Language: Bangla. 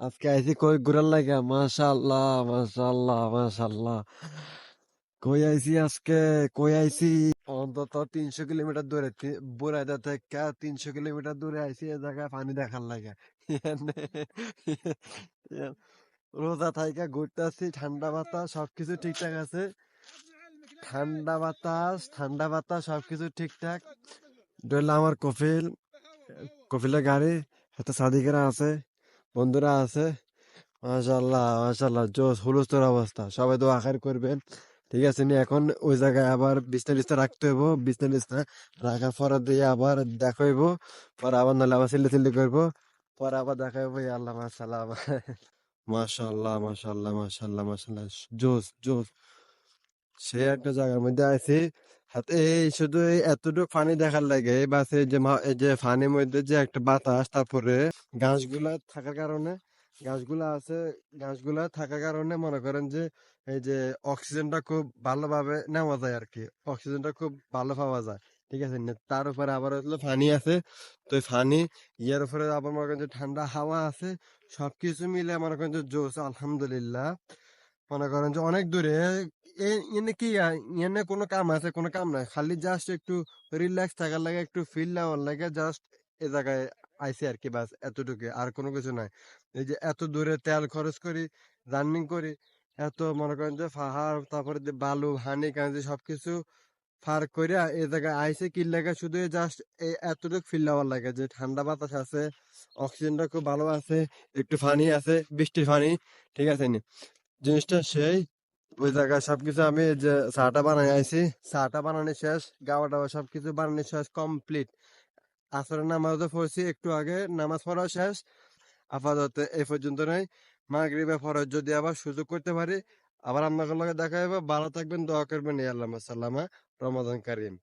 আজকে আইসি কই ঘুরার লাগা মাশাআল্লাহ মাশাআল্লাহ মাশাআল্লাহ। কই আইছি আজকে? কই আইছি? অন্তত তিনশো কিলোমিটার দূরে বুড়াইদা থেকে তিনশো কিলোমিটার দূরে আইসি এ জায়গায় পানি দেখার লাগা রোজা থাইকা ঘুরতে আসছি ঠান্ডা বাতাস, সবকিছু ঠিকঠাক আছে। ঠান্ডা বাতাস ঠান্ডা বাতাস, সবকিছু ঠিকঠাক। ডইলে আমার কফিল, কফিলের গাড়ি হাতে সাদিকেরা আছে। বন্ধুরা আছে। মাশাল্লাহ মাশাল্লাহ জোস হুলস্থুল অবস্থা। সবাই তো আখার করবেন। ঠিক আছে নি এখন ওই জায়গায় আবার বিছনা টিছনা রাখতে হইব। বিছনা টিছনা রাখার পরে দিয়ে আবার দেখা হইব। পরে আবার নাহলে আবার চিল্লি চিল্লি করব। পরে আবার দেখা হইব, ইয়া আল্লাহ মাশাল্লাহ মাশাল্লাহ মাশাল্লাহ মাশাল্লাহ মাশাল্লাহ জোস জোস সে একটা জায়গার মধ্যে আছি এই শুধু এতটুকু পানি দেখার লাগে এই বাসে যে এই যে পানির মধ্যে যে একটা বাতাস, তারপরে গাছগুলা থাকার কারণে, গাছগুলা আছে, গাছগুলা থাকার কারণে মনে করেন যে এই যে অক্সিজেনটা খুব ভালোভাবে নেওয়া যায় আর কি অক্সিজেনটা খুব ভালো পাওয়া যায়, ঠিক আছে? তার উপরে আবার হলো পানি আছে, তো ফানি ইয়ার উপরে আবার মনে করেন যে ঠান্ডা হাওয়া আছে, সবকিছু মিলে মনে করেন যে জোস আলহামদুলিল্লাহ। মনে করেন যে অনেক দূরে এনে কি এনে কোনো কাম আছে, কোনো কাম নাই, খালি জাস্ট একটু রিল্যাক্স থাকার লাগে, একটু ফিল নেওয়ার লাগে জাস্ট এ জায়গায় আইসি আর কি বাস, এতটুকু, আর কোনো কিছু নাই। এই যে এত দূরে তেল খরচ করি রানিং করি, এত মনে করেন যে পাহাড়, তারপরে যে বালু, হানি কাঁদি সবকিছু পার করিয়া এই জায়গায় আইসে, কি লাগে শুধু জাস্ট এই এতটুকু ফিল নেওয়ার লাগে যে ঠান্ডা বাতাস আছে অক্সিজেনটা খুব ভালো আছে, একটু পানি আছে, বৃষ্টির ফানি ঠিক আছে নি? জিনিসটা সেই ওই জায়গায় সবকিছু আমি যে চাটা বানাই আইছি। চাটা বানানো শেষ গাওয়া টাওয়া সবকিছু বানানো শেষ কমপ্লিট আসরের নামাজও পড়ছি একটু আগে, নামাজ পড়া শেষ। আপাতত এই পর্যন্ত নয়। মাগরিবে ফরজ যদি আবার সুযোগ করতে পারি, আবার আপনাদের লগে দেখা হবে ভালো থাকবেন, দোয়া করবেন এই আল্লাহ সাল্লামা রমাদান কারিম।